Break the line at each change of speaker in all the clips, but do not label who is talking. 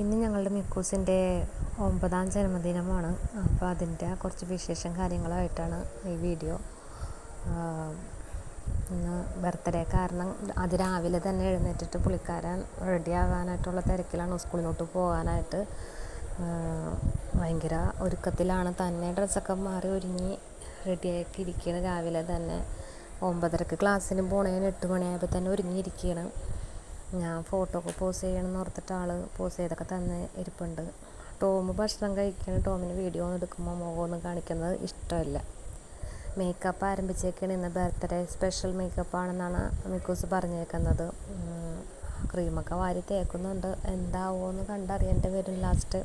ഇന്ന് ഞങ്ങളുടെ മിക്കൂസിന്റെ ഒമ്പതാം ജന്മദിനമാണ്. അപ്പോൾ അതിന്റെ കുറച്ച് വിശേഷം കാര്യങ്ങളായിട്ടാണ് ഈ വീഡിയോ. ഇന്ന് ബർത്ത്ഡേ കാരണം അതിരാവിലെ തന്നെ എഴുന്നേറ്റിട്ട് പുള്ളിക്കാരൻ റെഡി ആകാനായിട്ടുള്ള തിരക്കിലാണ് സ്കൂളിലോട്ട് പോകാനായിട്ട്. ഭയങ്കര ഒരുക്കത്തിലാണ്. തന്നെ ഡ്രസ്സൊക്കെ മാറി ഒരുങ്ങി റെഡിയാക്കി ഇരിക്കുകയാണ് രാവിലെ തന്നെ. ഒമ്പതരക്ക് ക്ലാസ്സിന് പോണേന് എട്ട് മണിയായപ്പോൾ തന്നെ ഒരുങ്ങിയിരിക്കുകയാണ് ഞാൻ ഫോട്ടോ ഒക്കെ പോസ് ചെയ്യണമെന്ന് ഓർത്തിട്ട് ആൾ പോസ് ചെയ്തൊക്കെ തന്നെ ഇരിപ്പുണ്ട്. ടോം ഭക്ഷണം കഴിക്കണം ടോമിന് വീഡിയോ ഒന്നും എടുക്കുമ്പോൾ മുഖമൊന്നും കാണിക്കുന്നത് ഇഷ്ടമല്ല. മേക്കപ്പ് ആരംഭിച്ചേക്കാണ് ഇന്ന് ബർത്ത്ഡേ സ്പെഷ്യൽ മേക്കപ്പ് ആണെന്നാണ് മിക്കൂസ് പറഞ്ഞേക്കുന്നത്. ക്രീമൊക്കെ വാരി തേക്കുന്നുണ്ട്. എന്താവുമോ എന്ന് കണ്ടറിയേണ്ടി വരും ലാസ്റ്റ്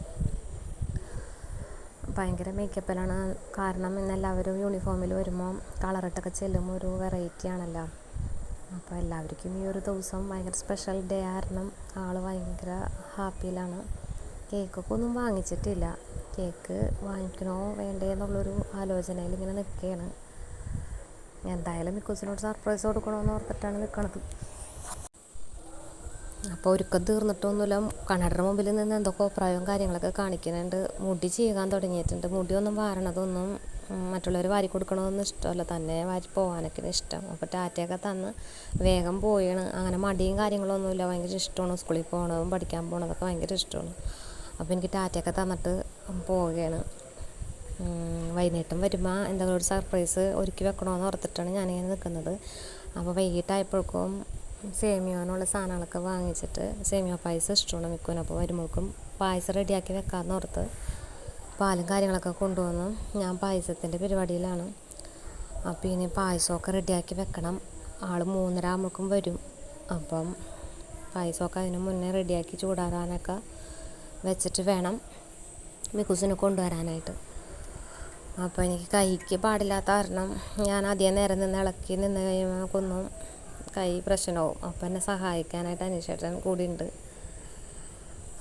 ഭയങ്കര മേക്കപ്പിലാണ് കാരണം ഇന്ന് എല്ലാവരും യൂണിഫോമിൽ വരുമ്പോൾ കളറിട്ടൊക്കെ ചെല്ലുമ്പോൾ ഒരു വെറൈറ്റി ആണല്ലോ. അപ്പോൾ എല്ലാവർക്കും ഈ ഒരു ദിവസം ഭയങ്കര സ്പെഷ്യൽ ഡേ കാരണം ആൾ ഭയങ്കര ഹാപ്പിയിലാണ്. കേക്കൊക്കെ ഒന്നും വാങ്ങിച്ചിട്ടില്ല. കേക്ക് വാങ്ങിക്കണോ വേണ്ടേ എന്നുള്ളൊരു ആലോചനയിൽ ഇങ്ങനെ നിൽക്കുകയാണ്. എന്തായാലും മിക്കൂസിനോട് സർപ്രൈസ് കൊടുക്കണമെന്ന് ഓർത്തിട്ടാണ് നിൽക്കണത് അപ്പോൾ ഒരുക്കം തീർന്നിട്ടൊന്നുമില്ല. കണ്ണടയുടെ മുമ്പിൽ നിന്ന് എന്തൊക്കെ അഭിപ്രായവും കാര്യങ്ങളൊക്കെ കാണിക്കുന്നുണ്ട്. മുടി ചെയ്യാൻ തുടങ്ങിയിട്ടുണ്ട്. മുടിയൊന്നും വാരണതൊന്നും മറ്റുള്ളവർ വാരി കൊടുക്കണമെന്നൊന്നും ഇഷ്ടമല്ല. തന്നെ വാരി പോകാനൊക്കെയാണ് ഇഷ്ടം. അപ്പോൾ ടാറ്റയൊക്കെ തന്ന് വേഗം പോയാണ് അങ്ങനെ മടിയും കാര്യങ്ങളൊന്നുമില്ല. ഭയങ്കര ഇഷ്ടമാണ് സ്കൂളിൽ പോകണതും പഠിക്കാൻ പോകണതൊക്കെ ഭയങ്കര ഇഷ്ടമാണ്. അപ്പോൾ എനിക്ക് ടാറ്റയൊക്കെ തന്നിട്ട് പോവുകയാണ്. വൈകുന്നേരം വരുമ്പോൾ എന്തെങ്കിലും ഒരു സർപ്രൈസ് ഒരുക്കി വെക്കണമെന്ന് ഓർത്തിട്ടാണ് ഞാനിങ്ങനെ നിൽക്കുന്നത് അപ്പോൾ വൈകിട്ടായപ്പോഴേക്കും സേമിയോനുള്ള സാധനങ്ങളൊക്കെ വാങ്ങിച്ചിട്ട് സേമിയ പായസം ഇഷ്ടമാണ് മിക്കുവിന്. അപ്പോൾ വരുമ്പോഴേക്കും പായസം റെഡിയാക്കി വെക്കാമെന്ന് ഓർത്ത് പാലും കാര്യങ്ങളൊക്കെ കൊണ്ടുവന്നു ഞാൻ പായസത്തിന്റെ പരിപാടിയിലാണ്. അപ്പോൾ ഇനി പായസമൊക്കെ റെഡിയാക്കി വെക്കണം. ആൾ മൂന്നര ആകുമ്പോഴേക്കും വരും. അപ്പം പായസമൊക്കെ അതിന് മുന്നേ റെഡിയാക്കി ചൂടാറാനൊക്കെ വെച്ചിട്ട് വേണം മിക്കുസിനെ കൊണ്ടുവരാനായിട്ട്. അപ്പോൾ എനിക്ക് കൈക്ക് പാടില്ലാത്ത കാരണം ഞാൻ അധികം നേരം നിന്ന് ഇളക്കി നിന്ന് കഴിയുമ്പോഴൊന്നും കൈ പ്രശ്നമാവും. അപ്പം എന്നെ സഹായിക്കാനായിട്ട് അനീഷേട്ടൻ കൂടിയുണ്ട്.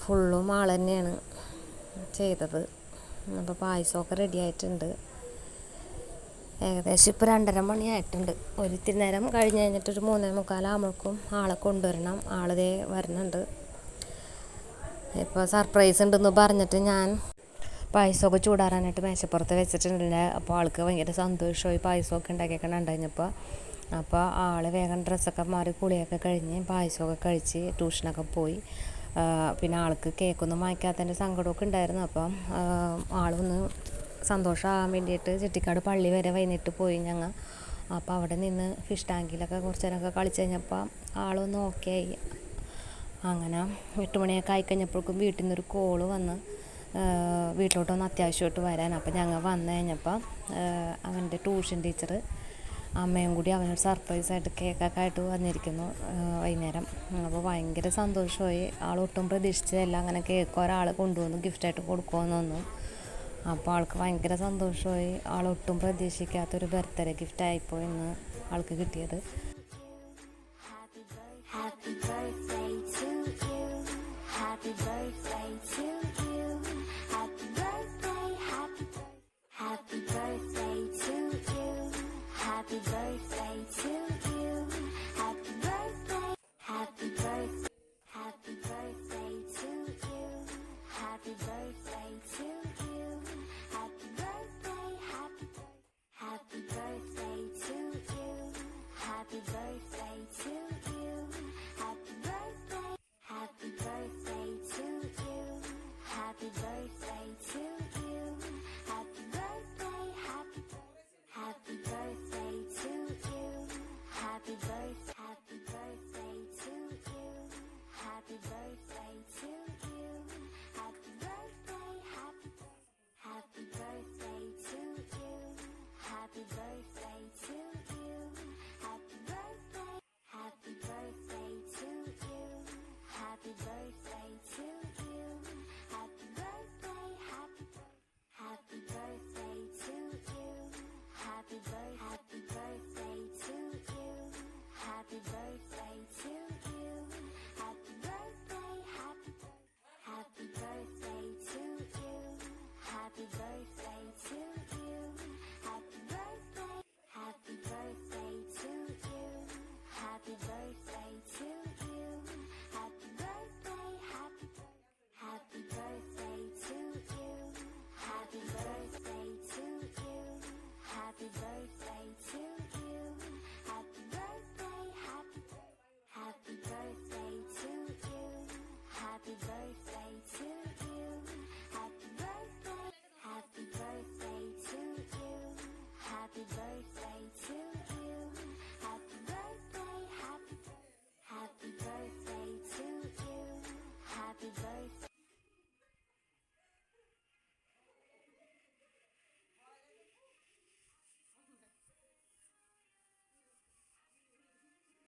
ഫുള്ളും ആൾ തന്നെയാണ് ചെയ്തത്. അപ്പോൾ പായസമൊക്കെ റെഡി ആയിട്ടുണ്ട്. ഏകദേശം ഇപ്പോൾ രണ്ടര മണിയായിട്ടുണ്ട്. ഒരു ഇത്തിരി നേരം കഴിഞ്ഞ് കഴിഞ്ഞിട്ടൊരു മൂന്നേ മുക്കാലാകുമ്പോഴേക്കും ആളെ കൊണ്ടുവരണം. ആളിതേ വരുന്നുണ്ട്. ഇപ്പോൾ സർപ്രൈസ് ഉണ്ടെന്ന് പറഞ്ഞിട്ട് ഞാൻ പായസമൊക്കെ ചൂടാറാനായിട്ട് മേശപ്പുറത്ത് വെച്ചിട്ടുണ്ട് അപ്പോൾ ആൾക്ക് ഭയങ്കര സന്തോഷമായി പായസമൊക്കെ ഉണ്ടാക്കിയൊക്കെ ഉണ്ടായിരുന്നപ്പോൾ അപ്പോൾ ആൾ വേഗം ഡ്രസ്സൊക്കെ മാറി കുളിയൊക്കെ കഴിഞ്ഞ് പായസമൊക്കെ കഴിച്ച് ട്യൂഷനൊക്കെ പോയി. പിന്നെ ആൾക്ക് കേക്കൊന്നും വാങ്ങിക്കാത്തതിന്റെ സങ്കടമൊക്കെ ഉണ്ടായിരുന്നു. അപ്പം ആളൊന്ന് സന്തോഷമാകാൻ വേണ്ടിയിട്ട് ചെട്ടിക്കാട് പള്ളി വരെ വൈകിട്ട് പോയി ഞങ്ങൾ. അപ്പോൾ അവിടെ നിന്ന് ഫിഷ് ടാങ്കിലൊക്കെ കുറച്ച് നേരമൊക്കെ കളിച്ച് കഴിഞ്ഞപ്പോൾ ആളൊന്ന് ഓക്കെ ആയി. അങ്ങനെ എട്ട് മണിയൊക്കെ ആയിക്കഴിഞ്ഞപ്പോഴേക്കും വീട്ടിൽ നിന്നൊരു കോൾ വന്ന് വീട്ടിലോട്ടൊന്ന് അത്യാവശ്യമായിട്ട് വരാൻ. അപ്പം ഞങ്ങൾ വന്നു കഴിഞ്ഞപ്പോൾ അവന്റെ ട്യൂഷൻ ടീച്ചർ അമ്മയും കൂടി അവനൊരു സർപ്രൈസായിട്ട് കേക്കൊക്കെ ആയിട്ട് വന്നിരിക്കുന്നു വൈകുന്നേരം. അപ്പോൾ ഭയങ്കര സന്തോഷമായി. ആളൊട്ടും പ്രതീക്ഷിച്ചതല്ല. അങ്ങനെ കേക്ക് ഒരാൾ കൊണ്ടുവന്നു ഗിഫ്റ്റായിട്ട് കൊടുക്കുമെന്നൊന്നും അപ്പോൾ ആൾക്ക് ഭയങ്കര സന്തോഷമായി. ആളൊട്ടും പ്രതീക്ഷിക്കാത്തൊരു ബർത്ത്ഡേ ഗിഫ്റ്റായിപ്പോയി ഇന്ന് ആൾക്ക് കിട്ടിയത്.
Happy birthday to you. Happy birthday to